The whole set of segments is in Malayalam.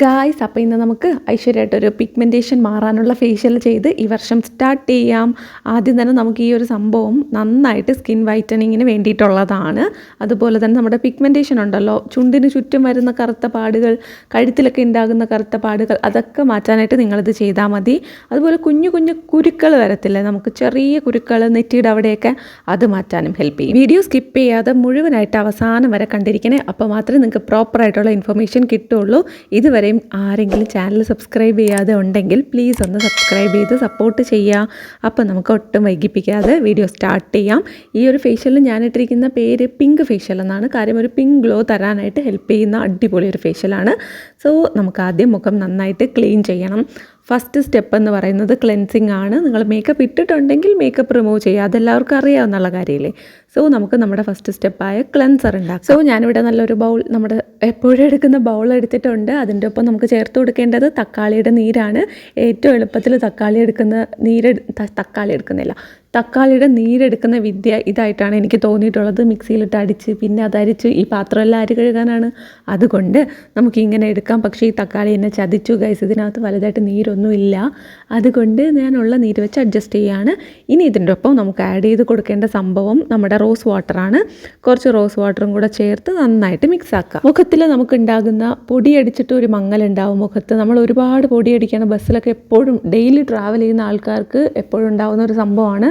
ഗായ്സ് അപ്പോൾ ഇന്ന് നമുക്ക് ഐശ്വര്യമായിട്ടൊരു പിഗ്മെന്റേഷൻ മാറാനുള്ള ഫേഷ്യൽ ചെയ്ത് ഈ വർഷം സ്റ്റാർട്ട് ചെയ്യാം. ആദ്യം തന്നെ നമുക്ക് ഈ ഒരു സംഭവം നന്നായിട്ട് സ്കിൻ വൈറ്റനിങ്ങിന് വേണ്ടിയിട്ടുള്ളതാണ്. അതുപോലെ തന്നെ നമ്മുടെ പിഗ്മെന്റേഷൻ ഉണ്ടല്ലോ ചുണ്ടിന് ചുറ്റും വരുന്ന കറുത്ത പാടുകൾ കഴുത്തിലൊക്കെ ഉണ്ടാകുന്ന കറുത്ത പാടുകൾ അതൊക്കെ മാറ്റാനായിട്ട് നിങ്ങളിത് ചെയ്താൽ മതി. അതുപോലെ കുഞ്ഞു കുഞ്ഞു കുരുക്കൾ വരത്തില്ലേ നമുക്ക് ചെറിയ കുരുക്കൾ നെറ്റിയുടെ അവിടെയൊക്കെ അത് മാറ്റാനും ഹെൽപ്പ് ചെയ്യും. വീഡിയോ സ്കിപ്പ് ചെയ്യാതെ മുഴുവനായിട്ട് അവസാനം വരെ കണ്ടിരിക്കണേ അപ്പോൾ മാത്രമേ നിങ്ങൾക്ക് പ്രോപ്പറായിട്ടുള്ള ഇൻഫർമേഷൻ കിട്ടുള്ളൂ. ഇതുവരെയും ആരെങ്കിലും ചാനൽ സബ്സ്ക്രൈബ് ചെയ്യാതെ ഉണ്ടെങ്കിൽ പ്ലീസ് ഒന്ന് സബ്സ്ക്രൈബ് ചെയ്ത് സപ്പോർട്ട് ചെയ്യുക അപ്പോൾ നമുക്ക് ഒട്ടും വൈകിപ്പിക്കാതെ വീഡിയോ സ്റ്റാർട്ട് ചെയ്യാം. ഈ ഒരു ഫേഷ്യലിൽ ഞാനിട്ടിരിക്കുന്ന പേര് പിങ്ക് ഫേഷ്യൽ എന്നാണ്. കാര്യം ഒരു പിങ്ക് ഗ്ലോ തരാനായിട്ട് ഹെൽപ്പ് ചെയ്യുന്ന അടിപൊളി ഒരു ഫേഷ്യലാണ് സോ നമുക്ക് ആദ്യം മുഖം നന്നായിട്ട് ക്ലീൻ ചെയ്യണം. ഫസ്റ്റ് സ്റ്റെപ്പ് എന്ന് പറയുന്നത് ക്ലെൻസിങ് ആണ്. നിങ്ങൾ മേക്കപ്പ് ഇട്ടിട്ടുണ്ടെങ്കിൽ മേക്കപ്പ് റിമൂവ് ചെയ്യുക. അതെല്ലാവർക്കും അറിയാവുന്നുള്ള കാര്യമില്ലേ സോ നമുക്ക് നമ്മുടെ ഫസ്റ്റ് സ്റ്റെപ്പായ ക്ലെൻസർ ഉണ്ടാക്കാം. സോ ഞാനിവിടെ നല്ലൊരു ബൗൾ നമ്മുടെ എപ്പോഴും എടുക്കുന്ന ബൗൾ എടുത്തിട്ടുണ്ട്. അതിന്റെ ഒപ്പം നമുക്ക് ചേർത്ത് കൊടുക്കേണ്ടത് തക്കാളിയുടെ നീരാണ്. ഏറ്റവും എളുപ്പത്തിൽ തക്കാളി എടുക്കുന്ന നീര് തക്കാളി എടുക്കുന്നില്ല. തക്കാളിയുടെ നീരെടുക്കുന്ന വിദ്യ ഇതായിട്ടാണ് എനിക്ക് തോന്നിയിട്ടുള്ളത്. മിക്സിയിലിട്ട് അടിച്ച് പിന്നെ അതരിച്ച് ഈ പാത്രമെല്ലാം അരി കഴുകാനാണ്. അതുകൊണ്ട് നമുക്ക് ഇങ്ങനെ എടുക്കാം. പക്ഷേ ഈ തക്കാളി എന്നെ ചതിച്ചു ഗൈസ് ഇതിനകത്ത് വലുതായിട്ട് നീരൊന്നുമില്ല അതുകൊണ്ട് ഞാനുള്ള നീര് വെച്ച് അഡ്ജസ്റ്റ് ചെയ്യാണ്. ഇനി ഇതിന്റെ ഒപ്പം നമുക്ക് ആഡ് ചെയ്ത് കൊടുക്കേണ്ട സംഭവം നമ്മുടെ റോസ് വാട്ടറാണ് കുറച്ച് റോസ് വാട്ടറും കൂടെ ചേർത്ത് നന്നായിട്ട് മിക്സ് ആക്കാം. മുഖത്തിൽ നമുക്ക് ഉണ്ടാകുന്ന പൊടിയടിച്ചിട്ട് ഒരു മങ്ങലുണ്ടാവും മുഖത്ത്. നമ്മൾ ഒരുപാട് പൊടിയടിക്കുകയാണ് ബസ്സിലൊക്കെ എപ്പോഴും ഡെയിലി ട്രാവൽ ചെയ്യുന്ന ആൾക്കാർക്ക് എപ്പോഴും ഉണ്ടാകുന്ന ഒരു സംഭവമാണ്.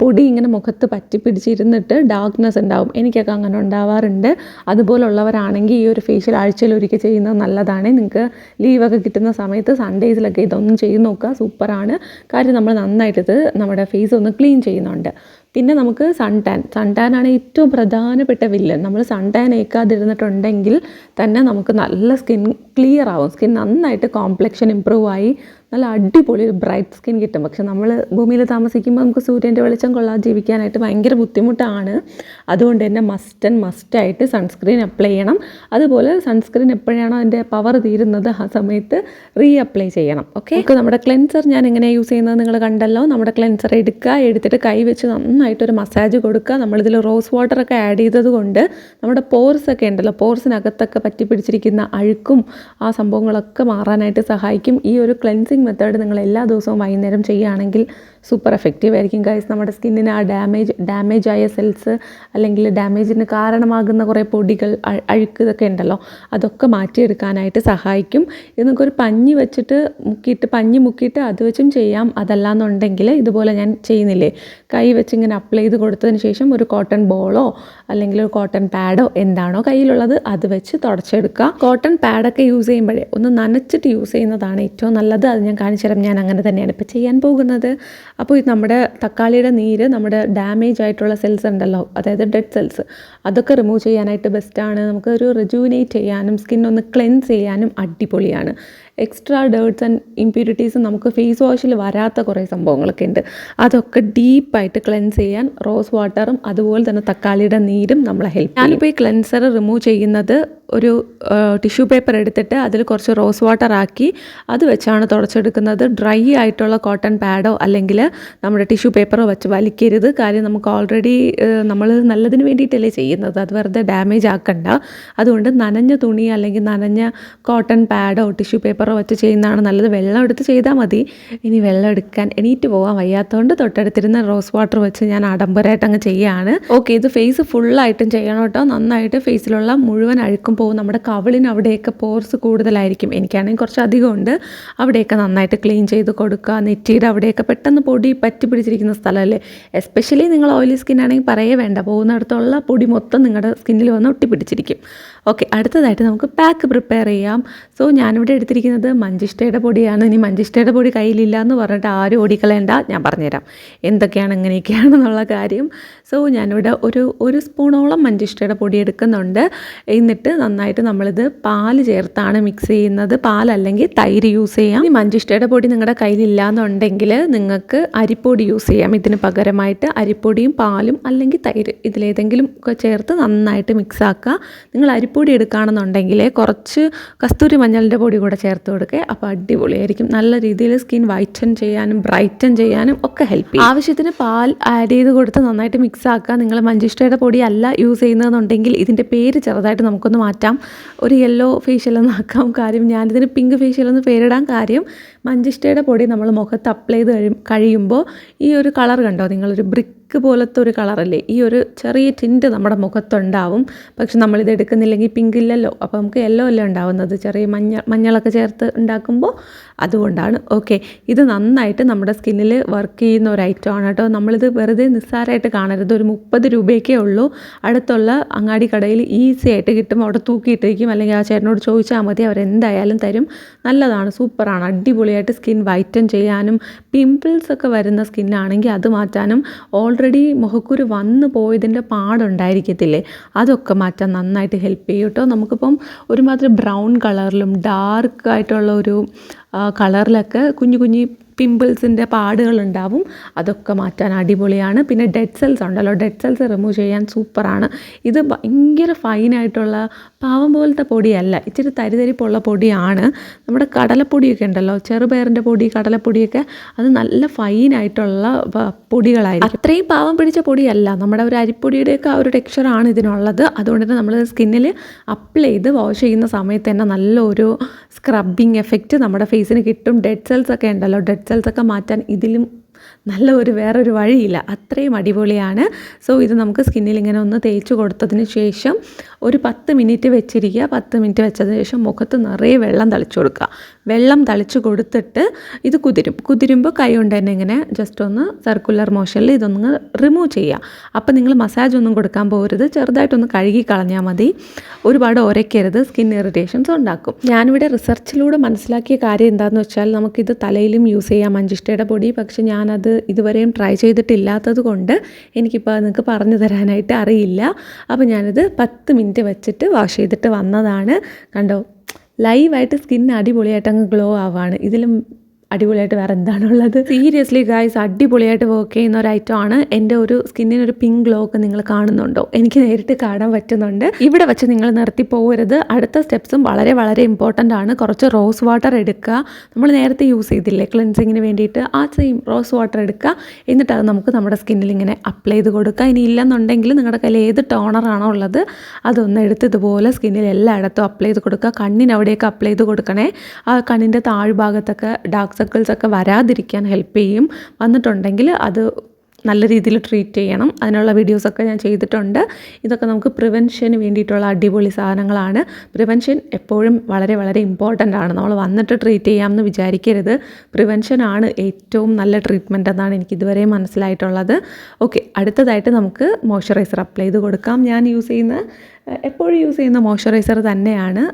പൊടി ഇങ്ങനെ മുഖത്ത് പറ്റി പിടിച്ചിരുന്നിട്ട് ഡാർക്ക്നെസ് ഉണ്ടാവും. എനിക്കൊക്കെ അങ്ങനെ ഉണ്ടാവാറുണ്ട്. അതുപോലുള്ളവരാണെങ്കിൽ ഈ ഒരു ഫേഷ്യൽ ആഴ്ചയിൽ ഒരിക്കൽ ചെയ്യുന്നത് നല്ലതാണ്. നിങ്ങൾക്ക് ലീവൊക്കെ കിട്ടുന്ന സമയത്ത് സൺഡേസിലൊക്കെ ഇതൊന്നും ചെയ്ത് നോക്കുക. സൂപ്പറാണ് കാര്യം നമ്മൾ നന്നായിട്ടിത് നമ്മുടെ ഫേസ് ഒന്ന് ക്ലീൻ ചെയ്യുന്നുണ്ട്. പിന്നെ നമുക്ക് സൺ ടാൻ സൺ ടാൻ ആണ് ഏറ്റവും പ്രധാനപ്പെട്ട വില്ലൻ നമ്മൾ സൺ ടാൻ ഏക്കാതിരുന്നിട്ടുണ്ടെങ്കിൽ തന്നെ നമുക്ക് നല്ല സ്കിൻ ക്ലിയർ ആവും. സ്കിൻ നന്നായിട്ട് കോംപ്ലക്ഷൻ ഇമ്പ്രൂവ് ആയി. നല്ല അടിപൊളി ഒരു ബ്രൈറ്റ് സ്കിൻ കിട്ടും. പക്ഷെ നമ്മൾ ഭൂമിയിൽ താമസിക്കുമ്പോൾ നമുക്ക് സൂര്യന്റെ വെളിച്ചം കൊള്ളാതെ ജീവിക്കാനായിട്ട് ഭയങ്കര ബുദ്ധിമുട്ടാണ്. അതുകൊണ്ട് തന്നെ മസ്റ്റ് ആൻഡ് മസ്റ്റായിട്ട് സൺസ്ക്രീൻ അപ്ലൈ ചെയ്യണം. അതുപോലെ സൺസ്ക്രീൻ എപ്പോഴാണോ അതിന്റെ പവർ തീരുന്നത് ആ സമയത്ത് റീ അപ്ലൈ ചെയ്യണം. ഓക്കെ ഇപ്പോൾ നമ്മുടെ ക്ലെൻസർ ഞാൻ എങ്ങനെയാണ് യൂസ് ചെയ്യുന്നത് നിങ്ങൾ കണ്ടല്ലോ. നമ്മുടെ ക്ലെൻസർ എടുക്കുക എടുത്തിട്ട് കൈ വെച്ച് നന്നായിട്ടൊരു മസാജ് കൊടുക്കുക. നമ്മളിതിൽ റോസ് വാട്ടറൊക്കെ ആഡ് ചെയ്തത് കൊണ്ട് നമ്മുടെ പോർസ് ഒക്കെ ഉണ്ടല്ലോ പോർസിനകത്തൊക്കെ പറ്റി പിടിച്ചിരിക്കുന്ന അഴുക്കും ആ സംഭവങ്ങളൊക്കെ മാറാനായിട്ട് സഹായിക്കും. ഈ ഒരു ക്ലെൻസിങ് മെത്തേഡ് നിങ്ങൾ എല്ലാ ദിവസവും വൈകുന്നേരം ചെയ്യുകയാണെങ്കിൽ സൂപ്പർ എഫക്റ്റീവ് ആയിരിക്കും ഗൈസ് നമ്മുടെ സ്കിന്നിന് ആ ഡാമേജ് ഡാമേജ് ആയ സെൽസ് അല്ലെങ്കിൽ ഡാമേജിന് കാരണമാകുന്ന കുറേ പൊടികൾ അഴ്- അഴുക്ക് ഇതൊക്കെ ഉണ്ടല്ലോ അതൊക്കെ മാറ്റിയെടുക്കാനായിട്ട് സഹായിക്കും. ഇത് നമുക്കൊരു പഞ്ഞി വെച്ചിട്ട് മുക്കിയിട്ട് പഞ്ഞി മുക്കിയിട്ട് അത് വെച്ചും ചെയ്യാം. അതല്ലാന്നുണ്ടെങ്കിൽ ഇതുപോലെ ഞാൻ ചെയ്യുന്നില്ലേ? കൈ വെച്ച് ഇങ്ങനെ അപ്ലൈ ചെയ്ത് കൊടുത്തതിന് ശേഷം ഒരു കോട്ടൺ ബോളോ അല്ലെങ്കിൽ ഒരു കോട്ടൺ പാഡോ എന്താണോ കയ്യിലുള്ളത് അത് വെച്ച് തുടച്ചെടുക്കുക കോട്ടൺ പാഡൊക്കെ യൂസ് ചെയ്യുമ്പോഴേ ഒന്ന് നനച്ചിട്ട് യൂസ് ചെയ്യുന്നതാണ് ഏറ്റവും നല്ലത്. അത് ഞാൻ കാണിച്ചു തരാം ഞാൻ അങ്ങനെ തന്നെയാണ് ഇപ്പോൾ ചെയ്യാൻ പോകുന്നത്. അപ്പോൾ ഇത് നമ്മുടെ തക്കാളിയുടെ നീര് നമ്മുടെ ഡാമേജ് ആയിട്ടുള്ള സെൽസ് ഉണ്ടല്ലോ അതായത് ഡെഡ് സെൽസ് അതൊക്കെ റിമൂവ് ചെയ്യാനായിട്ട് ബെസ്റ്റാണ് നമുക്ക് ഒരു റിജുവിനേറ്റ് ചെയ്യാനും സ്കിൻ ഒന്ന് ക്ലെൻസ് ചെയ്യാനും അടിപൊളിയാണ്. എക്സ്ട്രാ ഡേർട്സ് ആൻഡ് ഇമ്പ്യൂരിറ്റീസ് നമുക്ക് ഫേസ് വാഷിൽ വരാത്ത കുറേ സംഭവങ്ങളൊക്കെ ഉണ്ട്. അതൊക്കെ ഡീപ്പായിട്ട് ക്ലെൻസ് ചെയ്യാൻ റോസ് വാട്ടറും അതുപോലെ തന്നെ തക്കാളിയുടെ നീരും നമ്മളെ ഹെൽപ്പ് ഞാനിപ്പോൾ ഈ ക്ലെൻസർ റിമൂവ് ചെയ്യുന്നത് ഒരു ടിഷ്യൂ പേപ്പർ എടുത്തിട്ട് അതിൽ കുറച്ച് റോസ് വാട്ടർ ആക്കി അത് വെച്ചാണ് തുടച്ചെടുക്കുന്നത്. ഡ്രൈ ആയിട്ടുള്ള കോട്ടൺ പാഡോ അല്ലെങ്കിൽ നമ്മുടെ ടിഷ്യൂ പേപ്പറോ വെച്ച് വലിക്കരുത്. കാര്യം നമുക്ക് ഓൾറെഡി നമ്മൾ നല്ലതിന് വേണ്ടിയിട്ടല്ലേ ചെയ്യുന്നത്. അത് വെറുതെ ഡാമേജ് ആക്കണ്ട. അതുകൊണ്ട് നനഞ്ഞ തുണി അല്ലെങ്കിൽ നനഞ്ഞ കോട്ടൺ പാഡോ ടിഷ്യൂ പേപ്പറോ വെച്ച് ചെയ്യുന്നതാണ് നല്ലത്. വെള്ളം എടുത്ത് ചെയ്താൽ മതി. ഇനി വെള്ളം എടുക്കാൻ എണീറ്റ് പോകാൻ വയ്യാത്തതുകൊണ്ട് തൊട്ടടുത്തിരുന്ന റോസ് വാട്ടർ വെച്ച് ഞാൻ ആഡംബരമായിട്ട് അങ്ങ് ചെയ്യുകയാണ് ഓക്കെ ഇത് ഫേസ് ഫുള്ളായിട്ടും ചെയ്യണം കേട്ടോ. നന്നായിട്ട് ഫേസിലുള്ള മുഴുവൻ അഴുക്കും പോകും നമ്മുടെ കവിളിന് അവിടെയൊക്കെ പോർസ് കൂടുതലായിരിക്കും. എനിക്കാണെങ്കിൽ കുറച്ച് അധികമുണ്ട് അവിടെയൊക്കെ നന്നായിട്ട് ക്ലീൻ ചെയ്ത് കൊടുക്കുക. നെറ്റിയുടെ അവിടെയൊക്കെ പെട്ടെന്ന് പൊടി പറ്റി പിടിച്ചിരിക്കുന്ന സ്ഥലമല്ലേ? എസ്പെഷ്യലി നിങ്ങൾ ഓയിലി സ്കിൻ ആണെങ്കിൽ പറയേ വേണ്ട. പോകുന്നിടത്തുള്ള പൊടി മൊത്തം നിങ്ങളുടെ സ്കിന്നിൽ വന്ന് ഒട്ടിപ്പിടിച്ചിരിക്കും. ഓക്കെ അടുത്തതായിട്ട് നമുക്ക് പാക്ക് പ്രിപ്പയർ ചെയ്യാം. സോ ഞാനിവിടെ എടുത്തിരിക്കുന്നത് മഞ്ചിഷ്ടയുടെ പൊടിയാണ്. ഇനി മഞ്ചിഷ്ടയുടെ പൊടി കയ്യിലില്ല എന്ന് പറഞ്ഞിട്ട് ആരും ഓടിക്കളയണ്ട. ഞാൻ പറഞ്ഞുതരാം. എന്തൊക്കെയാണ് എങ്ങനെയൊക്കെയാണെന്നുള്ള കാര്യം. സോ ഞാനിവിടെ ഒരു ഒരു സ്പൂണോളം മഞ്ചിഷ്ടയുടെ പൊടി എടുക്കുന്നുണ്ട്. എന്നിട്ട് നന്നായിട്ട് നമ്മളിത് പാൽ ചേർത്താണ് മിക്സ് ചെയ്യുന്നത്. പാലല്ലെങ്കിൽ തൈര് യൂസ് ചെയ്യാം. ഈ മഞ്ചിഷ്ടയുടെ പൊടി നിങ്ങളുടെ കയ്യിലില്ല എന്നുണ്ടെങ്കിൽ നിങ്ങൾക്ക് അരിപ്പൊടി യൂസ് ചെയ്യാം. ഇതിന് പകരമായിട്ട് അരിപ്പൊടിയും പാലും അല്ലെങ്കിൽ തൈര് ഇതിലേതെങ്കിലും ഒക്കെ ചേർത്ത് നന്നായിട്ട് മിക്സ് ആക്കുക. നിങ്ങൾ അരിപ്പൊടി എടുക്കുകയാണെന്നുണ്ടെങ്കിൽ കുറച്ച് കസ്തൂരി മഞ്ഞളിന്റെ പൊടി കൂടെ ചേർത്ത് ചേർത്ത് കൊടുക്കുക. അപ്പോൾ അടിപൊളിയായിരിക്കും. നല്ല രീതിയിൽ സ്കിൻ വൈറ്റൻ ചെയ്യാനും ബ്രൈറ്റൻ ചെയ്യാനും ഒക്കെ ഹെൽപ്പ് ചെയ്യും. ആവശ്യത്തിന് പാൽ ആഡ് ചെയ്ത് കൊടുത്ത് നന്നായിട്ട് മിക്സ് ആക്കുക. നിങ്ങൾ മഞ്ചിഷ്ടയുടെ പൊടി അല്ല യൂസ് ചെയ്യുന്നതെന്നുണ്ടെങ്കിൽ ഇതിന്റെ പേര് ചെറുതായിട്ട് നമുക്കൊന്ന് മാറ്റാം. ഒരു യെല്ലോ ഫേഷ്യൽ എന്നാക്കാം കാര്യം ഞാനിതിന് പിങ്ക് ഫേഷ്യൽ എന്ന് പേരിടാൻ കാര്യം മഞ്ചിഷ്ടയുടെ പൊടി നമ്മൾ മുഖത്ത് അപ്ലൈ ചെയ്ത് കഴി കഴിയുമ്പോൾ ഈ ഒരു കളർ കണ്ടോ? നിങ്ങളൊരു ബ്രിക്ക് പോലത്തെ ഒരു കളറല്ലേ? ഈ ഒരു ചെറിയ ടിന്റ് നമ്മുടെ മുഖത്തുണ്ടാവും. പക്ഷെ നമ്മളിത് എടുക്കുന്നില്ലെങ്കിൽ പിങ്ക് ഇല്ലല്ലോ. അപ്പോൾ നമുക്ക് യെല്ലോ അല്ലേ ഉണ്ടാവുന്നത്? ചെറിയ മഞ്ഞ മഞ്ഞളൊക്കെ ചേർത്ത് ഉണ്ടാക്കുമ്പോൾ അതുകൊണ്ടാണ്. ഓക്കെ ഇത് നന്നായിട്ട് നമ്മുടെ സ്കിന്നിൽ വർക്ക് ചെയ്യുന്ന ഒരു ഐറ്റം ആണ് കേട്ടോ. നമ്മളിത് വെറുതെ നിസ്സാരമായിട്ട് കാണരുത്. ഒരു മുപ്പത് രൂപയൊക്കെ ഉള്ളൂ. അടുത്തുള്ള അങ്ങാടി കടയിൽ ഈസി ആയിട്ട് കിട്ടും അവിടെ തൂക്കിയിട്ടിരിക്കും അല്ലെങ്കിൽ ആ ചേട്ടനോട് ചോദിച്ചാൽ മതി. അവരെന്തായാലും തരും. നല്ലതാണ്. സൂപ്പറാണ്. അടിപൊളിയായിട്ട് സ്കിൻ വൈറ്റൻ ചെയ്യാനും പിമ്പിൾസ് ഒക്കെ വരുന്ന സ്കിന്നാണെങ്കിൽ അത് മാറ്റാനും ഓൾറെഡി മുഖക്കുരു വന്നു പോയതിന്റെ പാടുണ്ടായിരിക്കത്തില്ലേ? അതൊക്കെ മാറ്റാൻ നന്നായിട്ട് ഹെൽപ്പ് ചെയ്യും കേട്ടോ. നമുക്കിപ്പം ഒരുമാതിരി ബ്രൗൺ കളറിലും ഡാർക്ക് ആയിട്ടുള്ള ഒരു കളറിലൊക്കെ കുഞ്ഞു കുഞ്ഞു പിമ്പിൾസിന്റെ പാടുകളുണ്ടാവും. അതൊക്കെ മാറ്റാൻ അടിപൊളിയാണ്. പിന്നെ ഡെഡ് സെൽസ് ഉണ്ടല്ലോ. ഡെഡ് സെൽസ് റിമൂവ് ചെയ്യാൻ സൂപ്പറാണ്. ഇത് ഭയങ്കര ഫൈനായിട്ടുള്ള പാവം പോലത്തെ പൊടിയല്ല. ഇച്ചിരി തരിതരിപ്പുള്ള പൊടിയാണ്. നമ്മുടെ കടലപ്പൊടിയൊക്കെ ഉണ്ടല്ലോ. ചെറുപയറിന്റെ പൊടി കടലപ്പൊടിയൊക്കെ അത് നല്ല ഫൈനായിട്ടുള്ള പൊടികളായിരിക്കും. അത്രയും പാവം പിടിച്ച പൊടിയല്ല. നമ്മുടെ ഒരു അരിപ്പൊടിയുടെയൊക്കെ ആ ഒരു ടെക്സ്ചറാണ് ഇതിനുള്ളത്. അതുകൊണ്ട് തന്നെ നമ്മൾ സ്കിന്നിൽ അപ്ലൈ ചെയ്ത് വാഷ് ചെയ്യുന്ന സമയത്ത് തന്നെ നല്ലൊരു സ്ക്രബിങ് എഫക്റ്റ് നമ്മുടെ ഫേസിന് കിട്ടും. ഡെഡ് സെൽസ് ഒക്കെ ഉണ്ടല്ലോ. ഡെഡ് സെൽസ് മാറ്റാൻ ഇതിലും നല്ല ഒരു വേറൊരു വഴിയില്ല. അത്രയും അടിപൊളിയാണ്. സോ ഇത് നമുക്ക് സ്കിന്നിൽ ഇങ്ങനെ ഒന്ന് തേച്ച് കൊടുത്തതിന് ശേഷം ഒരു പത്ത് മിനിറ്റ് വെച്ചിരിക്കുക. പത്ത് മിനിറ്റ് വെച്ചതിന് ശേഷം മുഖത്ത് നിറയെ വെള്ളം തളിച്ചു കൊടുക്കുക. വെള്ളം തളിച്ച് കൊടുത്തിട്ട് ഇത് കുതിരും. കുതിരുമ്പോൾ കൈ കൊണ്ട് തന്നെ ഇങ്ങനെ ജസ്റ്റ് ഒന്ന് സർക്കുലർ മോഷനിൽ ഇതൊന്ന് റിമൂവ് ചെയ്യുക അപ്പോൾ നിങ്ങൾ മസാജ് ഒന്നും കൊടുക്കാൻ പോകരുത് ചെറുതായിട്ടൊന്ന് കഴുകി കളഞ്ഞാൽ മതി. ഒരുപാട് ഉരയ്ക്കരുത് സ്കിൻ ഇറിറ്റേഷൻസ് ഉണ്ടാക്കും. ഞാനിവിടെ റിസർച്ചിലൂടെ മനസ്സിലാക്കിയ കാര്യം എന്താണെന്ന് വെച്ചാൽ നമുക്കിത് തലയിലും യൂസ് ചെയ്യാം. മഞ്ചിഷ്ടയുടെ പൊടി. പക്ഷേ ഞാനത് ഇതുവരെയും ട്രൈ ചെയ്തിട്ടില്ലാത്തത് കൊണ്ട് എനിക്കിപ്പോൾ നിങ്ങൾക്ക് പറഞ്ഞു തരാനായിട്ട് അറിയില്ല. അപ്പോൾ ഞാനിത് പത്ത് മിനിറ്റ് വെച്ചിട്ട് വാഷ് ചെയ്തിട്ട് വന്നതാണ്. കണ്ടോ? ലൈവായിട്ട് സ്കിൻ അടിപൊളിയായിട്ട് അങ്ങ് ഗ്ലോ ആവാണ്. ഇതിലും അടിപൊളിയായിട്ട് വേറെ എന്താണുള്ളത്? സീരിയസ്ലി ഗായ്സ് അടിപൊളിയായിട്ട് വർക്ക് ചെയ്യുന്ന ഒരു ഐറ്റം ആണ്. എന്റെ ഒരു സ്കിന്നിന് ഒരു പിങ്ക് ഗ്ലോ ഒക്കെ നിങ്ങൾ കാണുന്നുണ്ടോ? എനിക്ക് നേരിട്ട് കാണാൻ പറ്റുന്നുണ്ട്. ഇവിടെ വെച്ച് നിങ്ങൾ നിർത്തി പോകരുത്. അടുത്ത സ്റ്റെപ്സും വളരെ വളരെ ഇമ്പോർട്ടന്റ് ആണ്. കുറച്ച് റോസ് വാട്ടർ എടുക്കുക. നമ്മൾ നേരത്തെ യൂസ് ചെയ്തില്ലേ ക്ലെൻസിങ്ങിന് വേണ്ടിയിട്ട്? ആ സെയിം റോസ് വാട്ടർ എടുക്കുക. എന്നിട്ട് അത് നമുക്ക് നമ്മുടെ സ്കിന്നിൽ ഇങ്ങനെ അപ്ലൈ ചെയ്ത് കൊടുക്കുക. ഇനി ഇല്ലെന്നുണ്ടെങ്കിൽ നിങ്ങളുടെ കയ്യിൽ ഏത് ടോണറാണോ ഉള്ളത് അതൊന്ന് എടുത്ത് ഇതുപോലെ സ്കിന്നിൽ എല്ലായിടത്തും അപ്ലൈ ചെയ്ത് കൊടുക്കുക. കണ്ണിന് അവിടെയൊക്കെ അപ്ലൈ ചെയ്ത് കൊടുക്കണേ. ആ കണ്ണിന്റെ താഴ്ഭാഗത്തൊക്കെ ഡാർക്ക് സർക്കിൾസ് ഒക്കെ വരാതിരിക്കാൻ ഹെൽപ്പ് ചെയ്യും. വന്നിട്ടുണ്ടെങ്കിൽ അത് നല്ല രീതിയിൽ ട്രീറ്റ് ചെയ്യണം. അതിനുള്ള വീഡിയോസൊക്കെ ഞാൻ ചെയ്തിട്ടുണ്ട്. ഇതൊക്കെ നമുക്ക് പ്രിവെൻഷന് വേണ്ടിയിട്ടുള്ള അടിപൊളി സാധനങ്ങളാണ്. പ്രിവെൻഷൻ എപ്പോഴും വളരെ വളരെ ഇമ്പോർട്ടന്റ് ആണ്. നമ്മൾ വന്നിട്ട് ട്രീറ്റ് ചെയ്യാമെന്ന് വിചാരിക്കരുത്. പ്രിവെൻഷനാണ് ഏറ്റവും നല്ല ട്രീറ്റ്മെന്റ് എന്നാണ് എനിക്ക് ഇതുവരെ മനസ്സിലായിട്ടുള്ളത്. ഓക്കെ അടുത്തതായിട്ട് നമുക്ക് മോയ്സ്ചറൈസർ അപ്ലൈ ചെയ്ത് കൊടുക്കാം. ഞാൻ യൂസ് ചെയ്യുന്ന എപ്പോഴും യൂസ് ചെയ്യുന്ന മോയ്സ്ചറൈസർ തന്നെയാണ്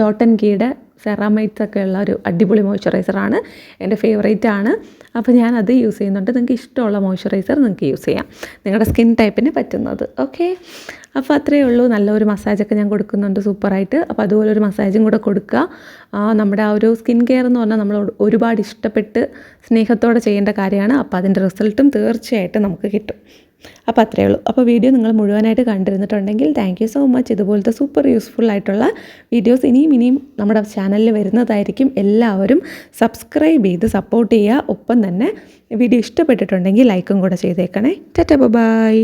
ഡോട്ടൻ കീയുടെ സെറാമൈറ്റ്സ് ഒക്കെ ഉള്ള ഒരു അടിപൊളി മോയ്സ്ചറൈസറാണ്. എന്റെ ഫേവറേറ്റ് ആണ് അപ്പോൾ ഞാൻ അത് യൂസ് ചെയ്യുന്നുണ്ട്. നിങ്ങൾക്ക് ഇഷ്ടമുള്ള മോയ്സ്ചറൈസർ നിങ്ങൾക്ക് യൂസ് ചെയ്യാം. നിങ്ങളുടെ സ്കിൻ ടൈപ്പിന് പറ്റുന്നത്. ഓക്കെ? അപ്പോൾ അത്രയേ ഉള്ളൂ. നല്ലൊരു മസാജൊക്കെ ഞാൻ കൊടുക്കുന്നുണ്ട് സൂപ്പറായിട്ട്. അപ്പോൾ അതുപോലെ ഒരു മസാജും കൂടെ കൊടുക്കുക. നമ്മുടെ ആ ഒരു സ്കിൻ കെയർ എന്ന് പറഞ്ഞാൽ നമ്മൾ ഒരുപാട് ഇഷ്ടപ്പെട്ട് സ്നേഹത്തോടെ ചെയ്യേണ്ട കാര്യമാണ്. അപ്പോൾ അതിന്റെ റിസൾട്ടും തീർച്ചയായിട്ടും നമുക്ക് കിട്ടും. അപ്പോൾ അത്രയേ ഉള്ളൂ. അപ്പോൾ വീഡിയോ നിങ്ങൾ മുഴുവനായിട്ട് കണ്ടിരുന്നിട്ടുണ്ടെങ്കിൽ താങ്ക് സോ മച്ച് ഇതുപോലത്തെ സൂപ്പർ യൂസ്ഫുൾ ആയിട്ടുള്ള വീഡിയോസ് ഇനിയും ഇനിയും നമ്മുടെ ചാനലിൽ വരുന്നതായിരിക്കും. എല്ലാവരും സബ്സ്ക്രൈബ് ചെയ്ത് സപ്പോർട്ട് ചെയ്യുക. ഒപ്പം തന്നെ വീഡിയോ ഇഷ്ടപ്പെട്ടിട്ടുണ്ടെങ്കിൽ ലൈക്കും കൂടെ ചെയ്തേക്കണേ. ടാറ്റ ബൈ